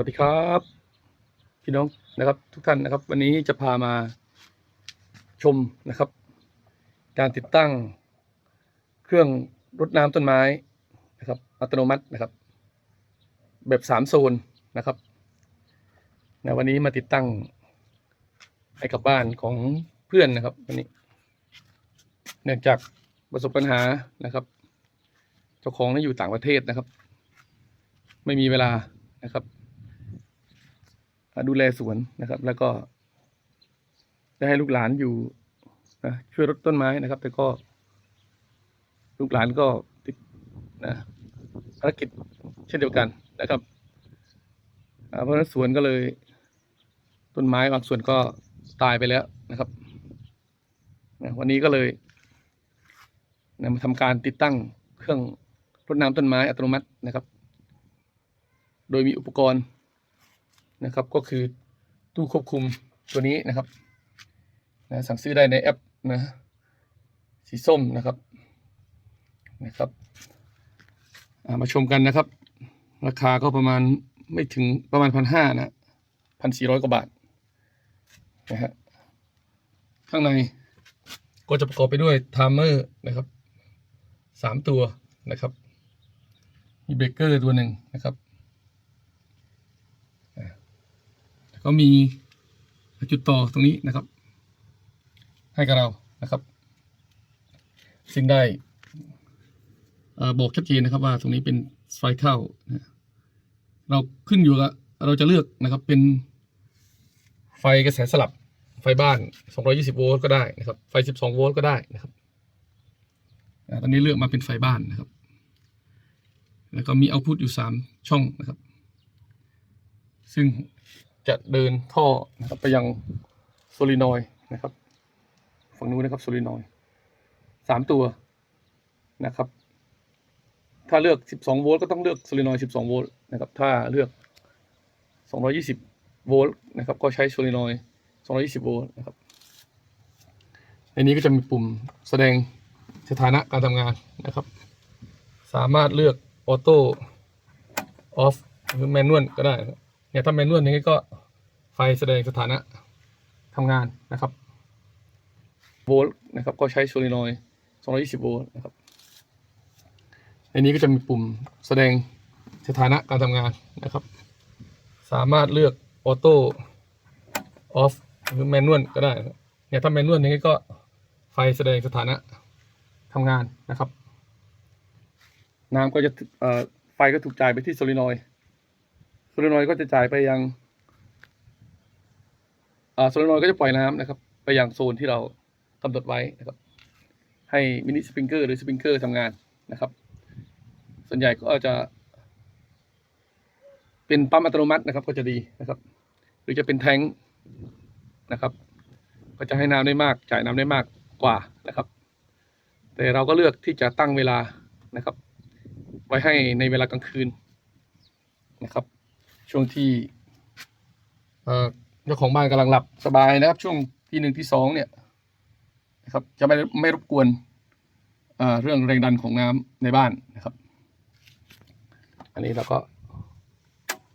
วัสดีครับ พี่น้องนะครับ ทุกท่านนะครับ วันนี้จะพามาชมนะครับ การติดตั้งเครื่องรดน้ำต้นไม้นะครับ อัตโนมัตินะครับ แบบสามโซนนะครับนะวันนี้มาติดตั้งให้กับบ้านของเพื่อนนะครับวันนี้ เนื่องจากประสบปัญหานะครับ เจ้าของนั้นอยู่ต่างประเทศนะครับ ไม่มีเวลานะครับ ดูแลสวนนะครับ แล้วก็ได้ให้ลูกหลานอยู่นะช่วยรดต้นไม้นะครับ แต่ก็ ลูกหลานก็ติดนะภารกิจเช่นเดียวกันนะครับเพราะฉะนั้นสวนก็เลย ต้นไม้บางส่วนก็ตายไปแล้วนะครับนะวันนี้ก็เลยนะมาทำการติดตั้งเครื่องรดน้ำต้นไม้อัตโนมัตินะครับ โดยมีอุปกรณ์ นะครับ ก็คือตู้ควบคุมตัวนี้นะครับนะสั่งซื้อได้ในแอปนะสีส้มนะครับนะครับามาชมกันนะครับ ราคาก็ประมาณไม่ถึงประมาณพันห้านะพันสี่ร้อยกว่าบาทนะฮะข้างในก็จะประกอบไปด้วยไทม์เมอร์นะครับสามตัวนะครับมีเบรกเกอร์ตัวหนึ่งนะครับ ก็มีจุดต่อตรงนี้นะครับ ให้กับเรานะครับ ซึ่งได้บอกชัดเจนนะครับว่าตรงนี้เป็นไฟเข้าเราขึ้นอยู่กับเราจะเลือกนะครับเป็นไฟกระแสสลับไฟบ้าน 220 โวลต์ก็ได้นะครับ ไฟ 12 โวลต์ก็ได้นะครับตอนนี้เลือกมาเป็นไฟบ้านนะครับ แล้วก็มีเอาพุตอยู่ 3 ช่องนะครับ ซึ่ง จะเดินท่อนะครับไปยังโซลินอยด์นะครับ ฝั่งนู้นนะครับโซลินอยด์สามตัวนะครับ ถ้าเลือก 12 โวลต์ก็ต้องเลือกโซลินอยด์12 โวลต์นะครับ ถ้าเลือก 220 โวลต์นะครับ ก็ใช้โซลินอยด์220 โวลต์นะครับ ในนี้ก็จะมีปุ่มแสดงสถานะการทำงานนะครับ สามารถเลือกออโต้ออฟหรือแมนนวลก็ได้นะครับ เนี่ยถ้าแมนนวลอย่างนี้ก็ไฟแสดงสถานะทำงานนะครับ โวลต์นะครับ ก็ใช้โซลินอยด์220 โวลต์นะครับในนี้ก็จะมีปุ่มแสดงสถานะการทำงานนะครับ สามารถเลือกออโต้ออฟหรือแมนนวลก็ได้เนี่ยถ้าแมนนวลอย่างนี้ก็ไฟแสดงสถานะทำงานนะครับ น้ำก็จะเอ่อไฟก็ถูกจ่ายไปที่โซลินอยด์ โซลินอยก็จะจ่ายไปยังโซลินอยก็จะปล่อยน้ำนะครับ ไปยังโซนที่เรากำหนดไว้นะครับ ให้มินิสปริงเกอร์หรือสปริงเกอร์ทำงานนะครับ ส่วนใหญ่ก็จะ เป็นปั๊มอัตโนมัตินะครับ ก็จะดีนะครับ หรือจะเป็นแทงค์นะครับ ก็จะให้น้ำได้มาก จ่ายน้ำได้มากกว่านะครับ แต่เราก็เลือกที่จะตั้งเวลานะครับ ไว้ให้ในเวลากลางคืนนะครับ ช่วงที่เอ่อเจ้าของบ้านกำลังหลับสบายนะครับ ช่วงที่หนึ่งที่สองเนี่ยนะครับ จะไม่ไม่รบกวนเอ่อเรื่องแรงดันของน้ำในบ้านนะครับ อันนี้เราก็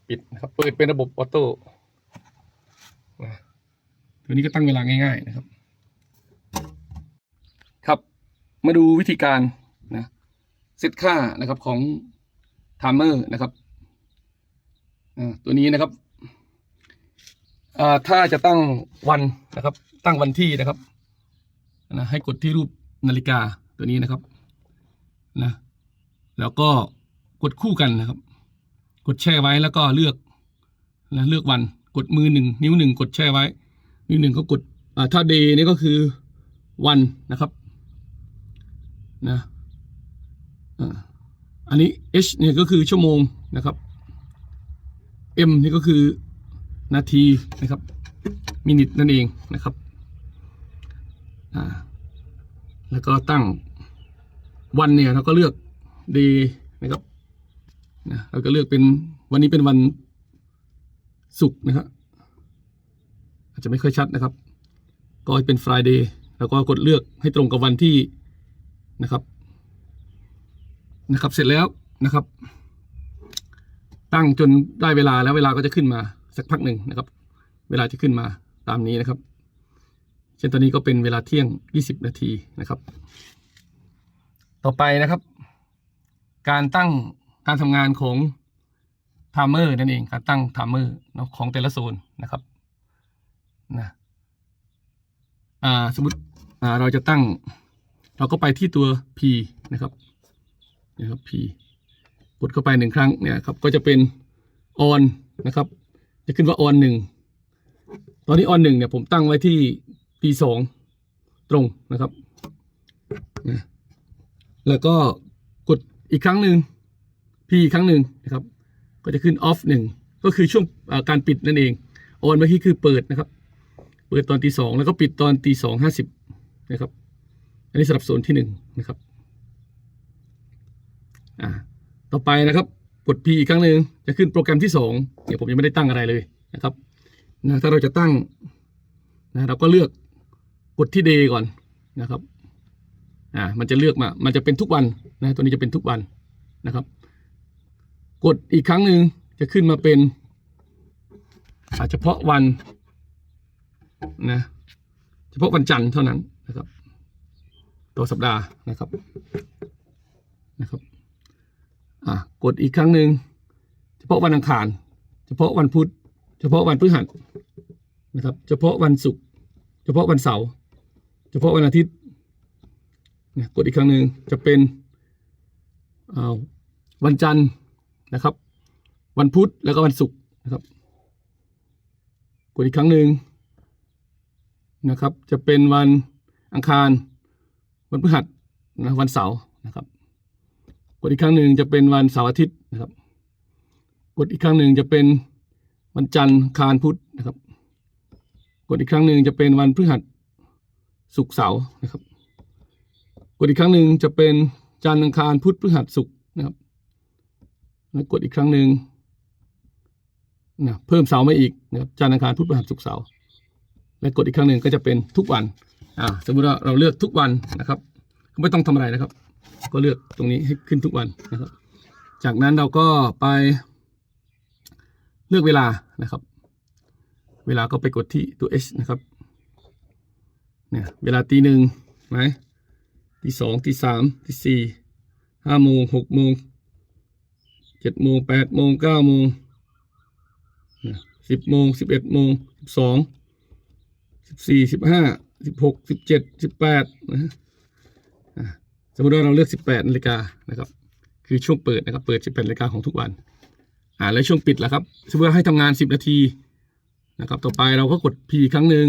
ปิดนะครับเปิดเป็นระบบออโต้ตัวนี้ก็ตั้งเวลาง่าย ๆ นะครับ ครับ มาดูวิธีการนะเซตค่านะครับของไทม์เมอร์นะครับ ตัวนี้นะครับถ้าจะตั้งวันนะครับ ตั้งวันที่นะครับนะให้กดที่รูปนาฬิกาตัวนี้นะครับนะแล้วก็กดคู่กันนะครับ กดแช่ไว้แล้วก็เลือกนะเลือกวันกดมือหนึ่งนิ้วหนึ่งกดแช่ไว้ นิ้วหนึ่งก็กดถ้าเดย์นี่ก็คือวันนะครับนะอันนี้ H เนี่ยก็คือชั่วโมงนะครับ M นี่ก็คือนาทีนะครับมินิทนั่นเองนะครับแล้วก็ตั้งวันเนี่ยเราก็เลือก day นะครับนะเราก็เลือกเป็นวันนี้เป็นวันศุกร์นะครับอาจจะไม่ค่อยชัดนะครับ ก็เป็น Friday แล้วก็กดเลือกให้ตรงกับวันที่นะครับนะครับ เสร็จแล้วนะครับ ตั้งจนได้เวลาแล้วเวลาก็จะขึ้นมาสักพักหนึ่งนะครับ เวลาจะขึ้นมาตามนี้นะครับ เช่นตอนนี้ก็เป็นเวลาเที่ยง 20 นาทีนะครับ ต่อไปนะครับ การตั้งการทำงานของไทม์เมอร์นั่นเองการตั้งไทม์เมอร์ของแต่ละโซนนะครับนะอ่าสมมติอ่าเราจะตั้ง เราก็ไปที่ตัว P นะครับนะครับ P ดเข้าไปหนึ่งครั้งเนี่ยครับก็จะเป็น on นนะครับ จะขึ้นว่า on หนึ่งตอนนี้ on หนึ่งเนี่ยผมตั้งไว้ที่ P สองตรงนะครับนะแล้วก็กดอีกครั้งหนึ่ง P อีกครั้งหนึ่งนะครับ ก็จะขึ้น off หนึ่งก็คือช่วงการปิดนั่นเอง on เมื่อกี้คือเปิดนะครับ เปิดตอนตีสองแล้วก็ปิดตอนตีสองห้าสิบนะครับ อันนี้สำหรับโซนที่หนึ่งนะครับ อ่า ต่อไปนะครับกด P อีกครั้งหนึ่งจะขึ้นโปรแกรมที่สองเดี๋ยวผมยังไม่ได้ตั้งอะไรเลยนะครับนะถ้าเราจะตั้งนะเราก็เลือกกดที่ day ก่อนนะครับอ่ามันจะเลือกมา มันจะเป็นทุกวันนะตัวนี้จะเป็นทุกวันนะครับ กดอีกครั้งหนึ่งจะขึ้นมาเป็นอาเฉพาะวันนะเฉพาะวันจันทร์เท่านั้นนะครับ ต่อสัปดาห์นะครับนะครับ อะกดอีกครั้งหนึ่งเฉพาะวันอังคาร เฉพาะวันพุธ เฉพาะวันพฤหัสนะครับ เฉพาะวันศุกร์เฉพาะวันเสาร์เฉพาะวันอาทิตย์นะกดอีกครั้งหนึ่งจะเป็นวันจันทร์นะครับ วันพุธแล้วก็วันศุกร์นะครับ กดอีกครั้งหนึ่งนะครับ จะเป็นวันอังคาร วันพฤหัสนะวันเสาร์นะครับ กดอีกครั้งหนึ่งจะเป็นวันเสาร์อาทิตย์นะครับ กดอีกครั้งหนึ่งจะเป็นวันจันทร์คารพุธนะครับ กดอีกครั้งหนึ่งจะเป็นวันพฤหัสศุกร์เสาร์นะครับ กดอีกครั้งหนึ่งจะเป็นจันทร์อังคารพุธพฤหัสศุกร์นะครับแล้วกดอีกครั้งหนึ่งนะเพิ่มเสาร์มาอีกนะครับจันทร์อังคารพุธพฤหัสศุกร์เสาร์และกดอีกครั้งหนึ่งก็จะเป็นทุกวันอ่าสมมติว่าเราเลือกทุกวันนะครับ ไม่ต้องทำอะไรนะครับ ก็เลือกตรงนี้ให้ขึ้นทุกวันนะครับ จากนั้นเราก็ไปเลือกเวลานะครับ เวลาก็ไปกดที่ตัว H นะครับเนี่ยเวลาตีหนึ่งไหมตีสองตีสามตีสี่ห้าโมงหกโมงเจ็ดโมงแปดโมงเก้าโมงสิบโมงสิบเอ็ดโมงสิบสองสิบสี่สิบห้าสิบหกสิบเจ็ดสิบแปดนะฮะอะ สมมติว่าเราเลือกสิบแปดนาฬิกานะครับ คือช่วงเปิดนะครับ เปิดสิบแปดนาฬิกาของทุกวัน อ่า แล้วช่วงปิดล่ะครับ สมมติว่าให้ทำงานสิบนาทีนะครับ ต่อไปเราก็กด P ครั้งหนึ่ง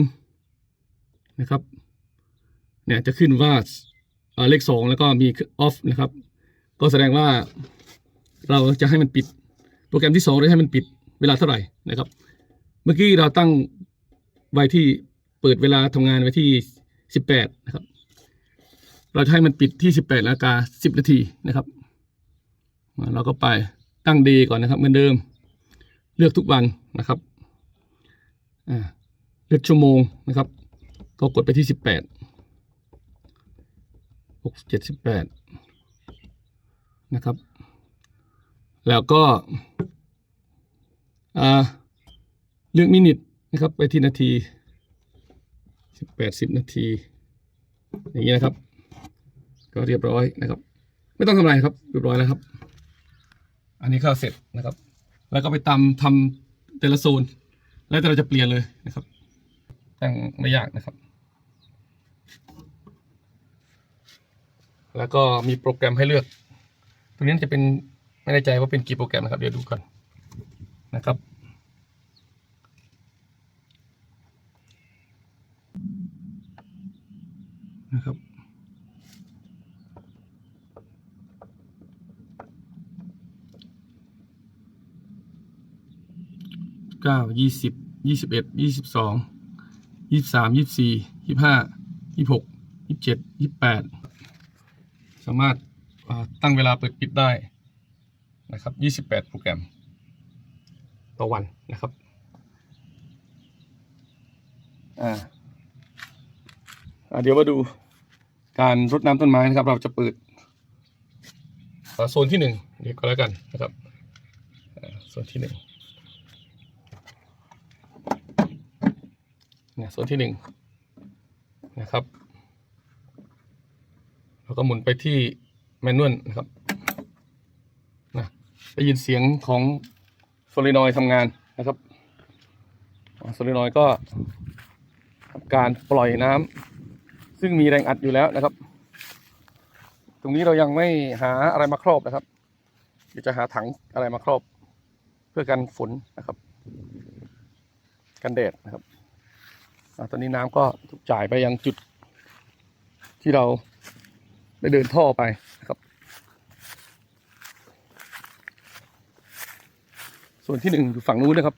นะครับ เนี่ยจะขึ้นว่าเลขสองแล้วก็มี off นะครับ ก็แสดงว่าเราจะให้มันปิด โปรแกรมที่สองเราให้มันปิดเวลาเท่าไหร่นะครับ เมื่อกี้เราตั้งไว้ที่เปิดเวลาทำงานไว้ที่สิบแปดนะครับ เราจะให้มันปิดที่สิบแปดนาฬิกาสิบนาทีนะครับเราก็ไปตั้งดย์ก่อนนะครับเหมือนเดิม เลือกทุกวันนะครับเลือกชั่วโมงนะครับ ก็กดไปที่สิบแปดหกเจ็ดสิบแปดนะครับ แล้วก็เลือกมินิทนะครับไปที่นาทีสิบแปดสิบนาที อย่างนี้นะครับ ก็เรียบร้อยนะครับ ไม่ต้องทำอะไรครับเรียบร้อยแล้วครับ อันนี้ก็เสร็จนะครับ แล้วก็ไปตำทำแต่ละโซน แล้วแต่เราจะเปลี่ยนเลยนะครับ ตั้งไม่ยากนะครับ แล้วก็มีโปรแกรมให้เลือกตรงนี้จะเป็นไม่แน่ใจว่าเป็นกี่โปรแกรมนะครับ เดี๋ยวดูก่อนนะครับ เก้ายี่สิบยี่สิบเอ็ดยี่สิบสองยี่สิบสามยี่สิบสี่ยี่สิบห้ายี่สิบหกยี่สิบเจ็ดยี่สิบแปดสามารถตั้งเวลาเปิดปิดได้นะครับยี่สิบแปดโปรแกรม ต่อวันนะครับอ่าเดี๋ยวมาดูการรดน้ำต้นไม้นะครับ เราจะเปิดโซนที่หนึ่งเดี๋ยวก็แล้วกันนะครับโซนที่หนึ่งเนี่ยส่วนที่หนึ่งนะครับ แล้วก็หมุนไปที่แมนนวลนะครับนะได้ยินเสียงของโซลินอยด์ทำงานนะครับโซลินอยด์ก็การปล่อยน้ำซึ่งมีแรงอัดอยู่แล้วนะครับ ตรงนี้เรายังไม่หาอะไรมาครอบนะครับเดี๋ยวจะหาถังอะไรมาครอบ เพื่อกันฝนนะครับ กันแดดนะครับ ตอนนี้น้ำก็ถูกจ่ายไปยังจุดที่เราได้เดินท่อไปนะครับ ส่วนที่หนึ่งอยู่ฝั่งนู้นนะครับ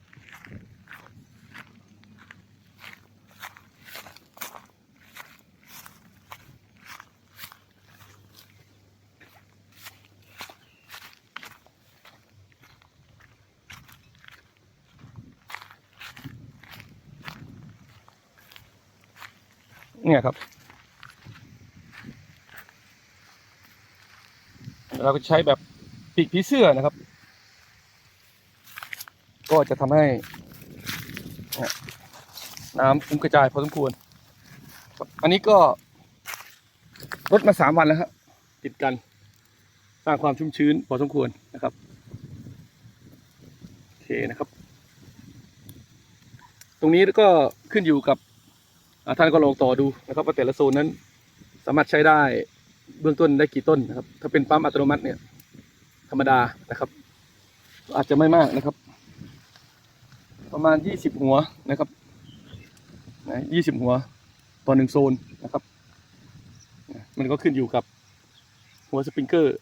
เนี่ยครับ เราก็ใช้แบบปีกผีเสื้อนะครับ ก็จะทำให้น้ำฟุ้งกระจายพอสมควร อันนี้ก็รดมาสามวันแล้วครับติดกัน สร้างความชุ่มชื้นพอสมควรนะครับโอเคนะครับ ตรงนี้ก็ขึ้นอยู่กับ ท่านก็ลองต่อดูนะครับว่าแต่ละโซนนั้น สามารถใช้ได้เบื้องต้นได้กี่ต้นนะครับ ถ้าเป็นปั๊มอัตโนมัติเนี่ย ธรรมดานะครับ อาจจะไม่มากนะครับ ประมาณยี่สิบหัวนะครับนะยี่สิบหัวต่อหนึ่งโซนนะครับ มันก็ขึ้นอยู่กับหัวสปริงเกอร์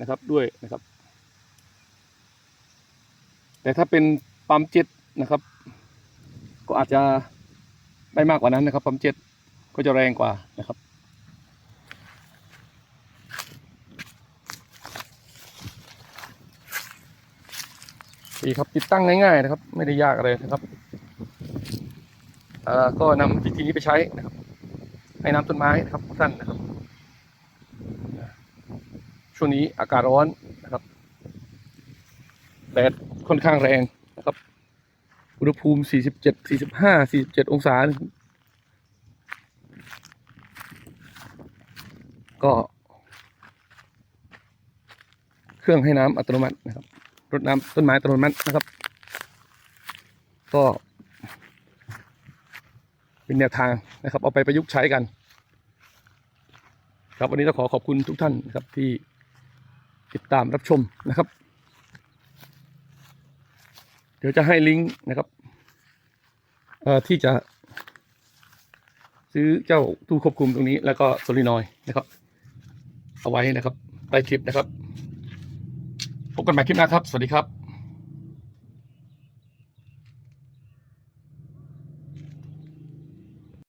นะครับด้วยนะครับ แต่ถ้าเป็นปั๊มเจ็ตนะครับ ก็อาจจะ ได้มากกว่านั้นนะครับปั๊มเจ็ดก็จะแรงกว่านะครับ ดีครับติดตั้งง่ายๆนะครับ ไม่ได้ยากอะไรนะครับก็นำวิธีนี้ไปใช้นะครับ ให้น้ำต้นไม้นะครับท่านนะครับ ช่วงนี้อากาศร้อนนะครับแดดค่อนข้างแรงนะครับ อุณหภูมิ 47 45 47 องศา ก็ เครื่องให้น้ำอัตโนมัตินะครับ รดน้ำต้นไม้อัตโนมัตินะครับ ก็ เป็นแนวทางนะครับ เอาไปประยุกต์ใช้กัน ครับวันนี้ต้องขอขอบคุณทุกท่านนะครับที่ติดตามรับชมนะครับ เดี๋ยวจะให้ลิงก์นะครับที่จะ ซื้อเจ้าตู้ควบคุมตรงนี้ แล้วก็โซลินอยนะครับ เอาไว้นะครับใต้คลิปนะครับพบกันใหม่คลิปหน้าครับ สวัสดีครับ